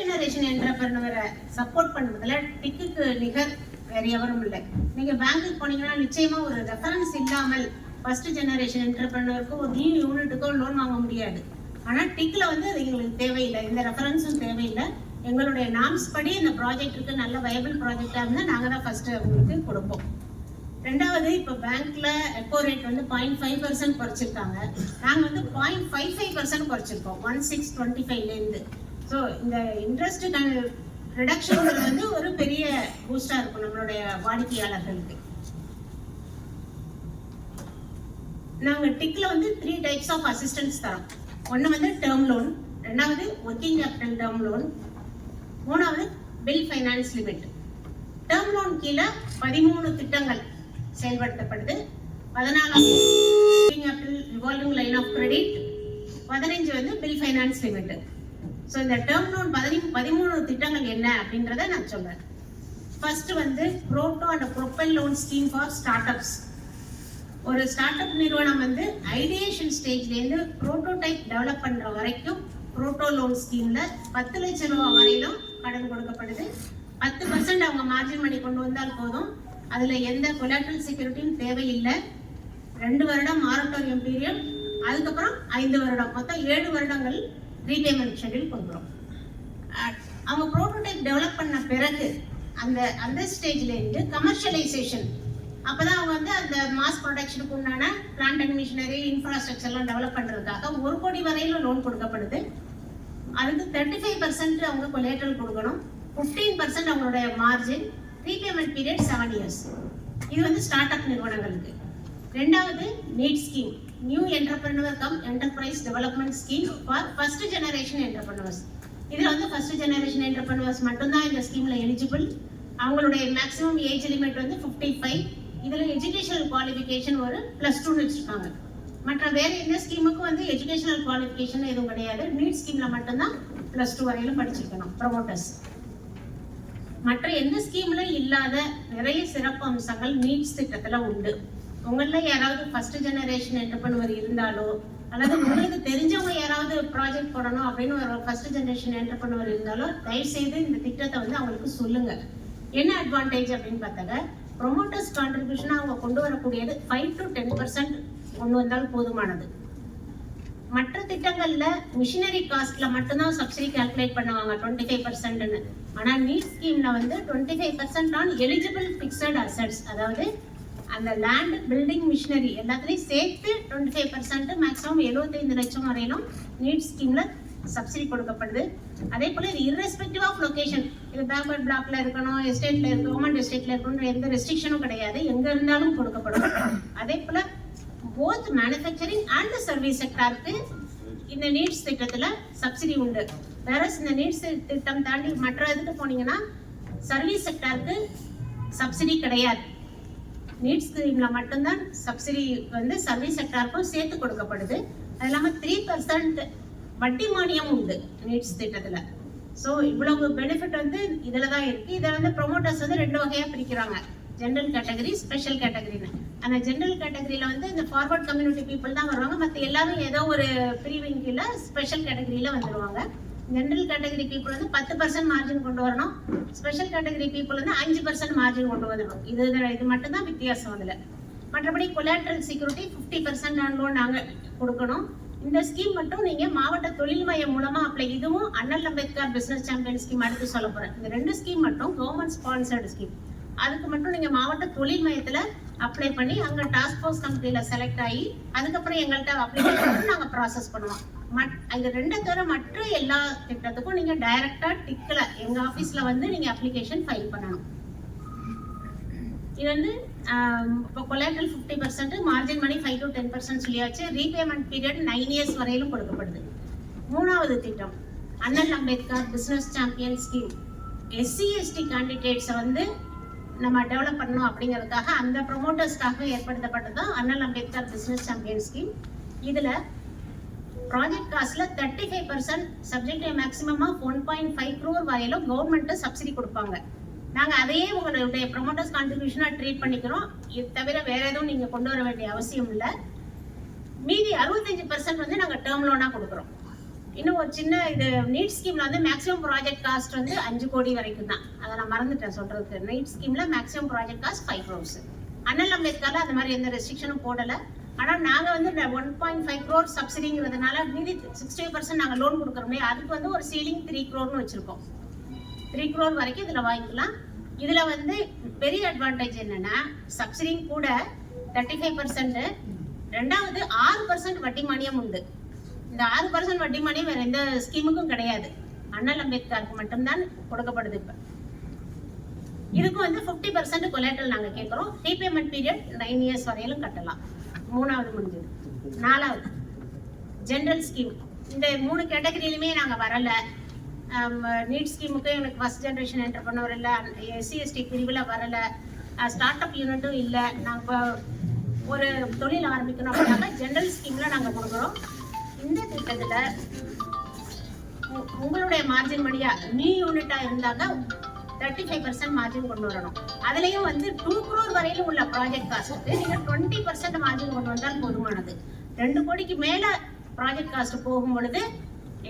Generation என்டர்பிரனரை support பண்ணுறதுல டிக்குக்கு நிகர் வேற எவரும் இல்லை. நீங்க பேங்க்குக்கு போனீங்கன்னா நிச்சயமா ஒரு ரெஃபரன்ஸ் இல்லாமல் ஃபர்ஸ்ட் ஜெனரேஷன் என்டர்பிரனருக்கு ஒரு நியூ யூனிட்டுக்கோ லோன் வாங்க முடியாது. ஆனா டிக்ல வந்து அது எங்களுக்கு தேவையில்லை. எந்த ரெஃபரன்ஸும் தேவையில்லை. எங்களுடைய நாம்ஸ் படி இந்த ப்ராஜெக்ட்டுக்கு நல்ல வயபிள் ப்ராஜெக்டாக இருந்தால் நாங்கள் தான் ஃபர்ஸ்ட் உங்களுக்கு கொடுப்போம். ரெண்டாவது இப்போ பேங்க்ல ரெப்போ ரேட் வந்து பாயிண்ட் ஃபைவ் பர்சன்ட் குறைச்சிருக்காங்க. நாங்கள் வந்து பாயிண்ட் ஃபைவ் ஃபைவ் பர்சன்ட் குறைச்சிருக்கோம். ஒன் சிக்ஸ் டுவெண்ட்டி ஃபைவ்லேருந்து ஸோ இந்த இன்ட்ரெஸ்ட் ரிடக்ஷன்ங்கிறது வந்து ஒரு பெரிய பூஸ்டாக இருக்கும் நம்மளுடைய வாடிக்கையாளர்களுக்கு. நாங்கள் டிக்ல வந்து த்ரீ டைப்ஸ் ஆஃப் அசிஸ்டன்ஸ் தரோம். ஒன்று வந்து டேர்ம் லோன் ரெண்டாவது ஒர்க்கிங் கேபிட்டல் டேர்ம் லோன் மூணாவது bill finance limit term loan கீழே பதிமூணு திட்டங்கள் செயல்படுத்தப்படுது. பதினாலாம் ரிவால்விங் லைன் ஆஃப் கிரெடிட் பதினஞ்சு வந்து பில் ஃபைனான்ஸ் லிமிட் ஸோ இந்த டேர்ம் லோன் பதினி பதிமூணு திட்டங்கள் என்ன அப்படின்றத நான் சொல்றேன். ஃபர்ஸ்ட் வந்து proto and propel loan scheme for start ups ஒரு ஸ்டார்ட் அப் நிறுவனம் வந்து ஐடியேஷன் ஸ்டேஜ்லேருந்து ப்ரோட்டோடைப் டெவலப் பண்ணுற வரைக்கும் ப்ரோட்டோ லோன் ஸ்கீமில் பத்து லட்சம் ரூபா வரையிலும் கடன் கொடுக்கப்படுது. பத்து பர்சன்ட் அவங்க மார்ஜின் பண்ணி கொண்டு வந்தால் போதும். அதில் எந்த கொலாட்ரல் செக்யூரிட்டியும் தேவையில்லை. ரெண்டு வருடம் மாரட்டோரியம் பீரியட் அதுக்கப்புறம் ஐந்து வருடம். மொத்தம் ஏழு வருடங்கள் ரீபேமெண்ட் ஷெட்யூல் கொடுக்குறோம் அவங்க ப்ரோட்டோடைப் டெவலப் பண்ண பிறகு அந்த அந்த ஸ்டேஜ்லேருந்து இருந்து கமர்ஷியலைசேஷன் அப்பதான் அவங்க வந்து அந்த மாஸ் ப்ரொடக்ஷனுக்கு உண்டான பிளான்ட் அண்ட் மிஷினரி இன்ஃப்ராஸ்ட்ரக்சர்லாம் டெவலப் பண்ணுறதுக்காக ஒரு கோடி வரையிலும் லோன் கொடுக்கப்படுது. அதுக்கு தேர்ட்டி ஃபைவ் பர்சன்ட் அவங்க கொலேட்டல் கொடுக்கணும். ஃபிஃப்டீன் பர்சன்ட் அவங்களுடைய margin repayment period seven years இது வந்து ஸ்டார்ட் அப் நிறுவனங்களுக்கு. ரெண்டாவது NEED scheme new entrepreneur cum enterprise development scheme for first generation entrepreneurs இதுல வந்து ஃபர்ஸ்ட் ஜெனரேஷன் என்டர்பிரினர்ஸ் மட்டும்தான் இந்த ஸ்கீம்ல எலிஜிபிள் அவங்களுடைய மேக்ஸிமம் ஏஜ் லிமிட் வந்து ஃபிஃப்டி ஃபைவ் இதில் எஜுகேஷனல் குவாலிஃபிகேஷன் ஒரு ப்ளஸ் டூன்னு வச்சிருக்காங்க மற்ற வேற எந்த ஸ்கீமுக்கும் வந்து எஜுகேஷனல் குவாலிஃபிகேஷன் எதுவும் கிடையாது. நீட் ஸ்கீம்ல மட்டும்தான் பிளஸ் டூ வரையிலும் படிச்சிருக்கணும் ப்ரொமோட்டர்ஸ் மற்ற எந்த ஸ்கீம்ல இல்லாத நிறைய சிறப்பு அம்சங்கள் நீட்ஸ் திட்டத்துல உண்டு. உங்கள யாராவது ஃபர்ஸ்ட் ஜெனரேஷன் என்டர்பிரனர் இருந்தாலோ அல்லது உங்களுக்கு தெரிஞ்சவங்க யாராவது ப்ராஜெக்ட் போடணும் அப்படின்னு ஒரு ஃபர்ஸ்ட் ஜெனரேஷன் என்டர்பிரனர் இருந்தாலோ தயவு செய்து இந்த திட்டத்தை வந்து அவங்களுக்கு சொல்லுங்க. என்ன அட்வான்டேஜ் அப்படின்னு பார்த்தாக்க ப்ரொமோட்டர்ஸ் கான்ட்ரிபியூஷன் அவங்க கொண்டு வரக்கூடியது ஃபைவ் டு டென் பர்சன்ட் கொண்டு வந்தால் போதுமானது. மற்ற திட்டங்கள்ல மிஷினரி காஸ்ட்ல மட்டும்தான் சப்சிடி கால்குலேட் பண்ணுவாங்க டுவெண்ட்டி ஃபைவ் பர்சன்ட்னு ஆனா நீட் ஸ்கீம்ல வந்து twenty five percent on eligible fixed assets அதாவது அந்த லேண்ட் பில்டிங் மிஷினரி எல்லாத்துலேயும் சேர்த்து டுவெண்ட்டி ஃபைவ் பர்சன்ட் மேக்ஸிமம் எழுபத்தைந்து லட்சம் வரையிலும் நீட் ஸ்கீமில் சப்சிடி கொடுக்கப்படுது. அதே போல் இது இர்ரெஸ்பெக்டிவ் ஆஃப் லொகேஷன் இது பேக்வர்ட் பிளாக்ல இருக்கணும் எஸ்டேட்ல இருக்கணும் கவர்மெண்ட் எஸ்டேட்ல இருக்கணும் எந்த ரெஸ்ட்ரிக்ஷனும் கிடையாது. எங்கே இருந்தாலும் கொடுக்கப்படும். அதே போல் போத் மேனுஃபேக்சரிங் அண்ட் சர்வீஸ் செக்டாருக்கு இந்த நீட்ஸ் திட்டத்தில் சப்சிடி உண்டு. வேற இந்த நீட்ஸ் திட்டம் தாண்டி மற்ற இதுக்கு போனீங்கன்னா சர்வீஸ் செக்டாருக்கு சப்சிடி கிடையாது. நீட் ஸ்கீம்ல மட்டும்தான் சப்சிடி வந்து சர்வீஸ் செக்டாருக்கும் சேர்த்து கொடுக்கப்படுது. அது இல்லாம த்ரீ பர்சன்ட் வட்டி மானியம் உண்டு நீட்ஸ் திட்டத்துல. ஸோ இவ்வளவு பெனிஃபிட் வந்து இதில் தான் இருக்கு. இதை வந்து ப்ரொமோட்டர்ஸ் வந்து ரெண்டு வகையா பிரிக்கிறாங்க. ஜென்ரல் கேட்டகரி ஸ்பெஷல் கேட்டகரின்னு அந்த ஜென்ரல் கேட்டகரியில் வந்து இந்த ஃபார்வர்ட் கம்யூனிட்டி பீப்புள் தான் வருவாங்க. மற்ற எல்லாரும் ஏதோ ஒரு பிரிவின் கீழே ஸ்பெஷல் கேட்டகரியில் வந்துருவாங்க. ஜென்ரல் கேட்டகரி பீப்புள் வந்து பத்து பர்சன்ட் மார்ஜின் கொண்டு வரணும். ஸ்பெஷல் கேட்டகரி பீப்புள் வந்து அஞ்சு பர்சன்ட் மார்ஜின் கொண்டு வந்துடணும். இது இது மட்டும்தான் வித்தியாசம் அதில். மற்றபடி collateral security fifty percent loan நாங்கள் கொடுக்கணும். இந்த ஸ்கீம் மட்டும் நீங்கள் மாவட்ட தொழில் மையம் மூலமாக அப்ளை இதுவும் அண்ணல் அம்பேத்கர் பிசினஸ் சாம்பியன் ஸ்கீம் அடுத்து சொல்ல போகிறேன் இந்த ரெண்டு ஸ்கீம் மட்டும் கவர்மெண்ட் ஸ்பான்சர்டு ஸ்கீம் அதுக்கு மட்டும் நீங்கள் மாவட்ட தொழில் மையத்தில் அப்ளை பண்ணி அங்கே டாஸ்க் ஃபோர்ஸ் கமிட்டியில் செலக்ட் ஆகி அதுக்கப்புறம் எங்கள்கிட்ட அப்ளிகேஷன் பண்ணி ப்ராசஸ் பண்ணுவோம். மட் இந்த ரெண்டை தவிர மற்ற எல்லா திட்டத்துக்கும் நீங்க டைரக்டா டிக்ல எங்க ஆபீஸ்ல வந்து நீங்க அப்ளிகேஷன் ஃபைல் பண்ணணும். இது வந்து இப்போ collateral fifty percent margin money five to ten percent சொல்லியாச்சு. ரீபேமெண்ட் பீரியட் நைன் இயர்ஸ் வரையிலும் கொடுக்கப்படுது. மூணாவது திட்டம் அண்ணல் Ambedkar business champion scheme SC ST கேண்டிடேட்ஸை வந்து நம்ம டெவலப் பண்ணணும் அப்படிங்கிறதுக்காக அந்த ப்ரொமோட்டர்ஸ்க்காக ஏற்படுத்தப்பட்டது தான் அண்ணல் அம்பேத்கர் பிஸ்னஸ் சாம்பியன் ஸ்கீம் இதில் ப்ராஜெக்ட் காஸ்ட்ல தேர்ட்டி ஃபைவ் பர்சன்ட் சப்ஜெக்ட் மேக்ஸிமமா ஒன் பாயிண்ட் ஃபைவ் க்ரோர் வரையிலும் கவர்மெண்ட் சப்சிடி கொடுப்பாங்க. நாங்க அதையே உங்களுடைய ப்ரொமோட்டர்ஸ் கான்ட்ரிபியூஷனா ட்ரீட் பண்ணிக்கிறோம். இது தவிர வேற எதுவும் நீங்க கொண்டு வர வேண்டிய அவசியம் இல்லை. மீதி அறுபத்தஞ்சு பர்சன்ட் வந்து நாங்க டேர்ம் லோனா கொடுக்குறோம். இன்னும் ஒரு சின்ன இது நீட் ஸ்கீம்ல வந்து மேக்ஸிமம் ப்ராஜெக்ட் காஸ்ட் வந்து அஞ்சு கோடி வரைக்கும் தான். அதை நான் மறந்துட்டேன் சொல்றதுக்கு. NEED ஸ்கீம்ல maximum project cost five crores அண்ணல் அம்பேத்கர்ல அந்த மாதிரி எந்த ரெஸ்ட்ரிக்ஷனும் போடலை. ஆனால் நாங்கள் வந்து ஒன் பாயிண்ட் ஃபைவ் க்ரோர் சப்சிடிங்கிறதுனால மீதி சிக்ஸ்டி பர்சன்ட் நாங்கள் லோன் கொடுக்குறோமே அதுக்கு வந்து ஒரு சீலிங் த்ரீ க்ரோர்னு வச்சிருக்கோம். த்ரீ க்ரோர் வரைக்கும் இதில் வாங்கிக்கலாம். இதில் வந்து பெரிய அட்வான்டேஜ் என்னன்னா சப்சிடிங் கூட தேர்ட்டி ஃபைவ் பர்சன்ட் ரெண்டாவது ஆறு பர்சன்ட் வட்டி மானியம் உண்டு. இந்த ஆறு பர்சன்ட் வட்டி மானியம் வேறு எந்த ஸ்கீமுக்கும் கிடையாது. அண்ணல் அம்பேத்கருக்கு மட்டும்தான் கொடுக்கப்படுது இப்போ. இதுக்கும் வந்து ஃபிஃப்டி பர்சன்ட் கொலேட்டல் நாங்கள் கேட்குறோம் ரீபேமெண்ட் பீரியட் நைன் இயர்ஸ் வரையிலும் கட்டலாம். மூணாவது முடிஞ்சது. நாலாவது. ஜென்ரல் ஸ்கீம் இந்த மூணு கேட்டகரியிலுமே நாங்கள் வரலை. நீட் ஸ்கீமுக்கு எனக்கு ஃபர்ஸ்ட் ஜென்ரேஷன் என்டர்பனர் இல்லை. எஸ்சிஎஸ்டி பிரிவில் வரலை. ஸ்டார்ட் அப் யூனிட்டும் இல்லை. நாங்கள் ஒரு தொழில் ஆரம்பிக்கணும் அப்படின்னாக்கா ஜென்ரல் ஸ்கீமில் நாங்கள் கொடுக்குறோம். இந்த திட்டத்தில் உ- உங்களுடைய மார்ஜின் வழியாக நியூ யூனிட்டாக இருந்தாங்க தேர்ட்டி ஃபைவ் பர்சன்ட் மார்ஜின் கொண்டு வரணும். அதுலயும் வந்து டூ குரோர் வரையிலும் உள்ள ப்ராஜெக்ட் காஸ்ட்டுக்கு நீங்க டுவெண்ட்டி பர்சன்ட் மார்ஜின் கொண்டு வந்தால் போதுமானது. ரெண்டு கோடிக்கு மேல ப்ராஜெக்ட் காஸ்ட் போகும் பொழுது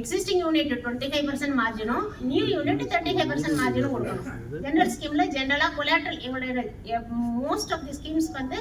existing unit twenty five percent மார்ஜினும் new unit thirty five percent மார்ஜினும் கொடுக்கணும். ஜென்ரல் ஸ்கீம்ல ஜென்ரலா கொலாட்ரல் எங்களுடைய மோஸ்ட் ஆஃப் தி ஸ்கீம்ஸ் வந்து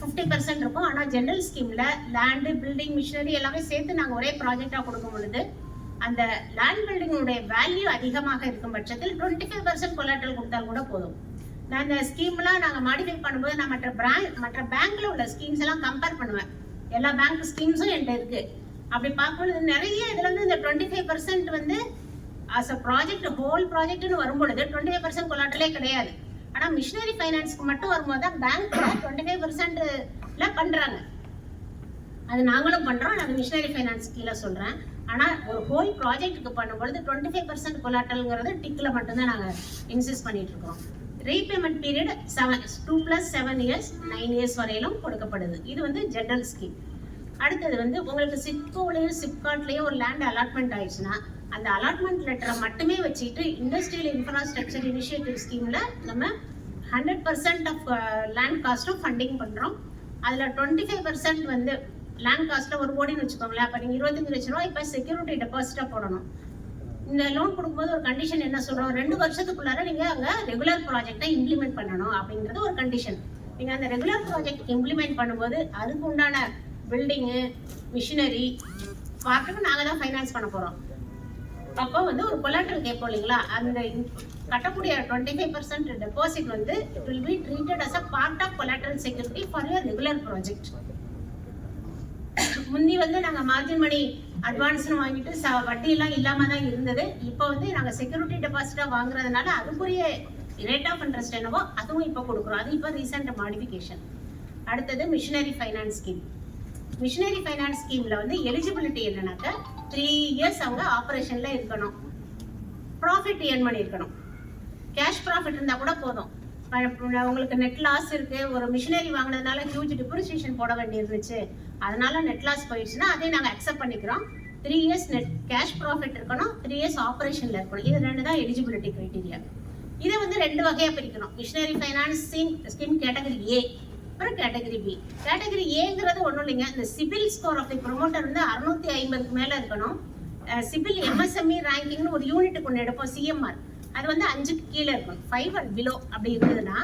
ஃபிஃப்டி பர்சன்ட் இருக்கும். ஆனால் ஜென்ரல் ஸ்கீமில் லேண்டு பில்டிங் மிஷினரி எல்லாமே சேர்த்து நாங்கள் ஒரே ப்ராஜெக்டாக கொடுக்கும் பொழுது அந்த லேண்ட் பில்டிங்குடைய வேல்யூ அதிகமாக இருக்கும் பட்சத்தில் டுவெண்ட்டி ஃபைவ் பர்சன்ட் கொலாட்டல் கொடுத்தால் கூட போதும். நான் இந்த ஸ்கீம்லாம் நாங்கள் மாடிஃபை பண்ணும்போது நான் மற்ற பிராங்க் மற்ற பேங்க்ல உள்ள ஸ்கீம்ஸ் எல்லாம் கம்பேர் பண்ணுவேன். எல்லா பேங்க் ஸ்கீம்ஸும் என்கிட்ட இருக்கு. அப்படி பார்க்கும்பொழுது நிறைய இதுல இருந்து இந்த டுவெண்ட்டி ஃபைவ் பர்சன்ட் வந்து அஸ் அ ப்ராஜெக்ட் ஹோல் ப்ராஜெக்ட்னு வரும்பொழுது டுவெண்ட்டி ஃபைவ் பர்சன்ட் கொலாட்டலே கிடையாது. ஆனா மிஷினரி ஃபைனான்ஸ்க்கு மட்டும் வரும்போது தான் பேங்க்ல டுவெண்ட்டி ஃபைவ் பர்சன்ட்ல பண்றாங்க. அது நாங்களும் பண்ணுறோம் நான் மிஷினரி ஃபைனான்ஸ் கீழே சொல்கிறேன் ஆனால் ஒரு ஹோல் ப்ராஜெக்ட்டுக்கு பண்ணும்பொழுது டுவெண்ட்டி ஃபைவ் பர்சன்ட் கொலாட்டல்ங்கிறது டிக்கில் மட்டும்தான் நாங்கள் இன்சிஸ்ட் பண்ணிட்டு இருக்கோம். Repayment period seven two plus seven years nine years வரையிலும் கொடுக்கப்படுது. இது வந்து ஜென்ரல் ஸ்கீம் அடுத்தது வந்து உங்களுக்கு சிப்கோலையும் சிப்காட்லேயும் ஒரு லேண்ட் அலாட்மெண்ட் ஆயிடுச்சுன்னா அந்த அலாட்மெண்ட் லெட்டரை மட்டுமே வச்சுட்டு இண்டஸ்ட்ரியல் இன்ஃப்ராஸ்ட்ரக்சர் இனிஷியேட்டிவ் ஸ்கீமில் நம்ம ஹண்ட்ரட் பர்சன்ட் ஆஃப் லேண்ட் காஸ்ட்டும் ஃபண்டிங் பண்ணுறோம் அதில் டுவெண்ட்டி ஃபைவ் பர்சன்ட் வந்து லேண்ட் காஸ்ட்ல ஒரு கோடின்னு வச்சுக்கோங்களேன். அப்ப நீங்க இருபத்தஞ்சு லட்ச ரூபா இப்ப செக்யூரிட்டி டெபாசிட்டா போடணும். இந்த லோன் கொடுக்கும்போது ஒரு கண்டிஷன் என்ன சொல்றோம்? ரெண்டு வருஷத்துக்குள்ளார நீங்க அங்க ரெகுலர் ப்ராஜெக்டை இம்ப்ளிமெண்ட் பண்ணணும் அப்படிங்கிறது ஒரு கண்டிஷன் நீங்க அந்த ரெகுலர் ப்ராஜெக்ட் இம்ப்ளிமெண்ட் பண்ணும்போது அதுக்கு உண்டான பில்டிங்கு மிஷினரி பார்ட்டுக்கு நாங்க தான் ஃபைனான்ஸ் பண்ண போறோம். அப்போ வந்து ஒரு கொலாட்ரல் கேட்போம் இல்லைங்களா? அந்த கட்டக்கூடிய டுவெண்ட்டி ஃபைவ் பர்சன்ட் டெபாசிட் வந்து it will be treated as a part of collateral security for your regular project முந்தி வந்து நாங்க மார்ஜின் மணி அட்வான்ஸ்னு வாங்கிட்டு ச- வட்டி எல்லாம் இல்லாம தான் இருந்தது. இப்போ வந்து நாங்க செக்யூரிட்டி டெபாசிட்டா வாங்குறதுனால அதுக்குரிய ரேட் ஆஃப் இன்ட்ரெஸ்ட் என்னவோ அதுவும் இப்போ கொடுக்குறோம். அது இப்போ ரீசெண்ட் மாடிஃபிகேஷன் அடுத்தது machinery finance scheme machinery finance ஸ்கீமில் வந்து எலிஜிபிலிட்டி என்னன்னாக்கா த்ரீ இயர்ஸ் அவங்க ஆப்ரேஷனில் இருக்கணும். ப்ராஃபிட் ஏர்ன் பண்ணியிருக்கணும். கேஷ் ப்ராஃபிட் இருந்தால் கூட போதும். உங்களுக்கு நெட் லாஸ் இருக்கு. ஒரு மிஷினரி வாங்கினதுனால ஹியூஜ் டிப்ரிசியேஷன் போட வேண்டியிருந்துச்சு. அதனால நெட் லாஸ் போயிடுச்சுன்னா அதையும் நாங்கள் அக்செப்ட் பண்ணிக்கிறோம். Three years net cash profit இருக்கணும். த்ரீ இயர்ஸ் ஆப்ரேஷனில் இருக்கணும். இது ரெண்டு தான் எலிஜிபிலிட்டி கிரைட்டீரியா இதை வந்து ரெண்டு வகையாக பிரிக்கணும். Machinery finance scheme category A அப்புறம் கேட்டகரி பி கேட்டகரி ஏங்கிறது ஒன்றும் இல்லைங்க. இந்த CIBIL score of the promoter வந்து அறுநூத்தி ஐம்பதுக்கு மேலே இருக்கணும். சிபில் எம்எஸ்எம்இ ரேங்கிங்னு ஒரு யூனிட் ஒன்று எடுப்போம் சிஎம்ஆர் அது வந்து அஞ்சுக்கு கீழே இருக்கணும் ஃபைவ் அண்ட் பிலோ அப்படி இருந்ததுன்னா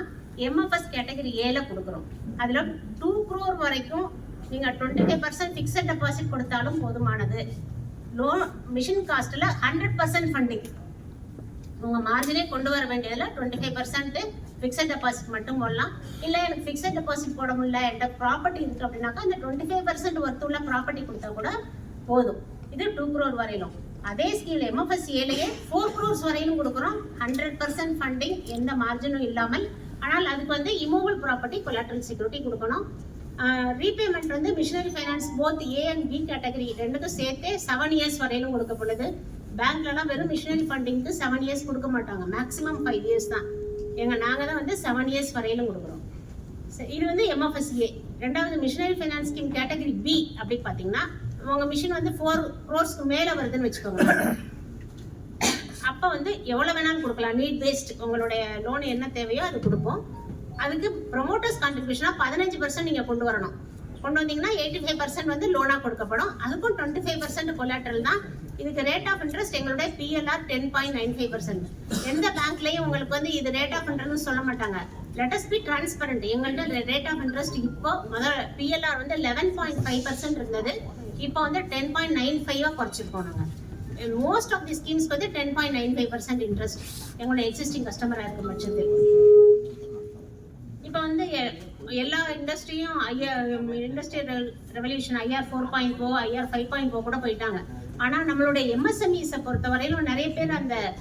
எம்எஃப்எஸ் கேட்டகரி ஏல கொடுக்குறோம். அதில் டூ crore வரைக்கும் நீங்கள் twenty five percent fixed deposit கொடுத்தாலும் போதுமானது. லோன் மிஷின் காஸ்ட்டில் ஹண்ட்ரட் பர்சன்ட் ஃபண்டிங் உங்கள் மார்ஜினே கொண்டு வர வேண்டியதில் twenty five percent fixed deposit மட்டும் போடலாம். இல்லை எனக்கு ஃபிக்ஸட் டெபாசிட் போட முடியல என்கிட்ட ப்ராப்பர்ட்டி இருக்குது அப்படின்னாக்கா அந்த டுவெண்ட்டி ஃபைவ் பர்சன்ட் ஒர்த்துள்ள உள்ள ப்ராப்பர்ட்டி கொடுத்தா கூட போதும். இது டூ க்ரோர் வரையிலும். அதே ஸ்கீம்ல எம்எஃப்எஸ்ஏலையே ஃபோர் crores வரையிலும் கொடுக்குறோம். ஹண்ட்ரட் பர்சன்ட் ஃபண்டிங் எந்த மார்ஜினும் இல்லாமல். ஆனால் அதுக்கு வந்து இமூவல் ப்ராப்பர்ட்டி கொலாட்ரல் செக்யூரிட்டி கொடுக்கணும். ரீபேமெண்ட் வந்து machinery finance both A and B category ரெண்டுக்கும் சேர்த்தே செவன் இயர்ஸ் வரையிலும் கொடுக்கப்படுது பேங்க்லலாம் வெறும் மிஷினரி ஃபண்டிங்க்கு செவன் இயர்ஸ் கொடுக்க மாட்டாங்க. மேக்ஸிமம் ஃபைவ் இயர்ஸ் தான். எங்கள் நாங்கள் தான் வந்து செவன் இயர்ஸ் வரையிலும் கொடுக்குறோம். இது வந்து எம்எஃப்எஸ்ஏ ரெண்டாவது machinery finance scheme category B அப்படி பார்த்தீங்கன்னா உங்க மிஷின் வந்து ஃபோர் க்ரோர்ஸ்க்கு மேல வருதுன்னு வச்சுக்கோங்க. அப்ப வந்து எவ்வளவு வேணாலும் கொடுக்கலாம். நீட் பேஸ்ட் உங்களுடைய லோன் என்ன தேவையோ அது கொடுப்போம். அதுக்கு ப்ரொமோட்டர்ஸ் கான்ட்ரிபியூஷனா பதினஞ்சு பர்சன்ட் நீங்க கொண்டு வரணும். கொண்டு வந்தீங்கன்னா எயிட்டி ஃபைவ் பர்சன்ட் வந்து லோனா கொடுக்கப்படும். அதுக்கும் டுவெண்ட்டி ஃபைவ் பர்சன்ட் கொலாட்ரல் தான். இதுக்கு ரேட் ஆஃப் இன்ட்ரெஸ்ட் எங்களுடைய PLR ten point nine five percent எந்த பேங்க்லையும் உங்களுக்கு வந்து இது ரேட் ஆஃப் இன்ட்ரெஸ்ட் சொல்ல மாட்டாங்க. லெட்டஸ் பி டிரான்ஸ்பரண்ட் எங்கள்கிட்ட ரேட் ஆஃப் இன்ட்ரெஸ்ட் இப்போ முதல் பிஎல்ஆர் வந்து லெவன் பாயிண்ட் ஃபைவ் பர்சன்ட் இருந்தது. இப்போ வந்து டென் பாயிண்ட் நைன் ஃபைவாக குறைச்சிருக்கோம் நாங்கள் மோஸ்ட் ஆஃப் தி ஸ்கீம்ஸ்க்கு வந்து ten point nine five percent interest எங்களோட எக்ஸிஸ்டிங் கஸ்டமராக இருக்க பட்சத்தில். இப்போ வந்து எ- எல்லா இண்டஸ்ட்ரியும் IR industrial revolution IR four point o IR five point o கூட போயிட்டாங்க. ஆனால் நம்மளுடைய எம்எஸ்எம்இஸை பொறுத்த வரையிலும் நிறைய பேர் அந்த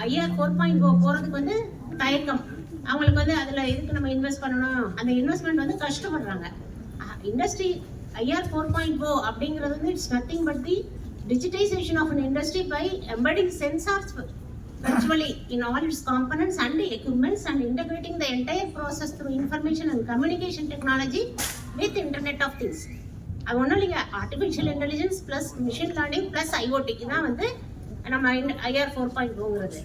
ஐஆர் ஃபோர் பாயிண்ட் போ போகிறதுக்கு வந்து தயக்கம். அவங்களுக்கு வந்து அதில் எதுக்கு நம்ம இன்வெஸ்ட் பண்ணணும்? அந்த இன்வெஸ்ட்மெண்ட் வந்து கஷ்டப்படுறாங்க. Industry IR four point o அப்படிங்கிறது வந்து it's nothing but the digitisation of an industry by embedding sensors virtually in all its components and equipments and integrating the entire process through information and communication technology with internet of things அது ஒன்றும் இல்லைங்க artificial intelligence plus machine learning plus ஐஓடிக்கு தான் வந்து நம்ம IR four point போங்கிறது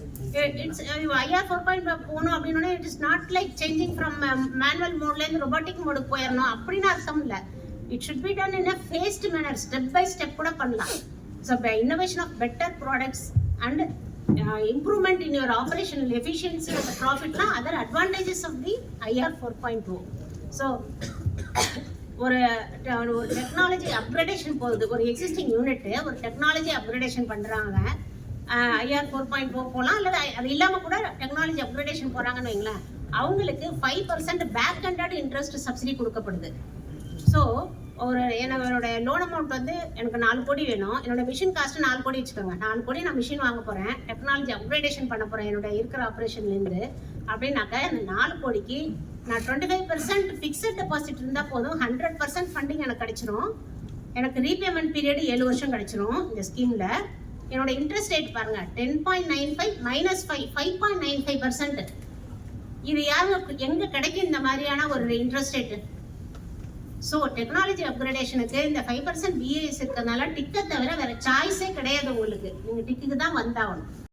it's IR four point போகணும் அப்படின்னா it is not like changing from manual மோட்லேருந்து robotic மோடுக்கு போயிடணும் அப்படின்னு அர்த்தம் இல்லை it should be done in a phased manner step by step கூட பண்ணலாம். So innovation of better products and improvement in in your operational efficiency and the profit na other advantages of the IR 4.0 ஒரு ஒரு technology upgradation போகுது. ஒரு existing unit ஒரு technology upgradation பண்ணுறாங்க IR four point four போகலாம் அல்லது அது இல்லாமல் கூட டெக்னாலஜி அப்கிரேடேஷன் போகிறாங்கன்னு வைங்களேன். அவங்களுக்கு five percent back ended interest subsidy கொடுக்கப்படுது. ஸோ ஒரு என்னோட லோன் அமௌண்ட் வந்து எனக்கு நாலு கோடி வேணும். என்னோட மிஷின் காஸ்ட் நாலு கோடி வச்சுக்கோங்க. நாலு கோடி நான் மிஷின் வாங்க போறேன். டெக்னாலஜி அப்கிரேடேஷன் பண்ண போறேன். என்னோட இருக்கிற ஆப்ரேஷன்லேருந்து அப்படின்னாக்க அந்த நாலு கோடிக்கு நான் twenty five percent fixed deposit இருந்தால் போதும். ஹண்ட்ரட் பர்சன்ட் ஃபண்டிங் எனக்கு கிடைச்சிரும். எனக்கு ரீபேமெண்ட் பீரியட் ஏழு வருஷம் கிடைச்சிரும் இந்த ஸ்கீமில் என்னோட இன்ட்ரெஸ்ட் ரேட் பாருங்க. Ten point nine five minus five five point nine five percent இது யாரும் எங்கே கிடைக்கும் இந்த மாதிரியான ஒரு இன்ட்ரெஸ்ட் ரேட்டு ஸோ டெக்னாலஜி அப்கிரேடேஷனுக்கு இந்த ஃபைவ் பர்சன்ட் பிஏஎஸ் இருக்கிறதுனால டிக்கை தவிர வேற சாய்ஸே கிடையாது உங்களுக்கு. நீங்கள் டிக்குக்கு தான் வந்தாகணும்.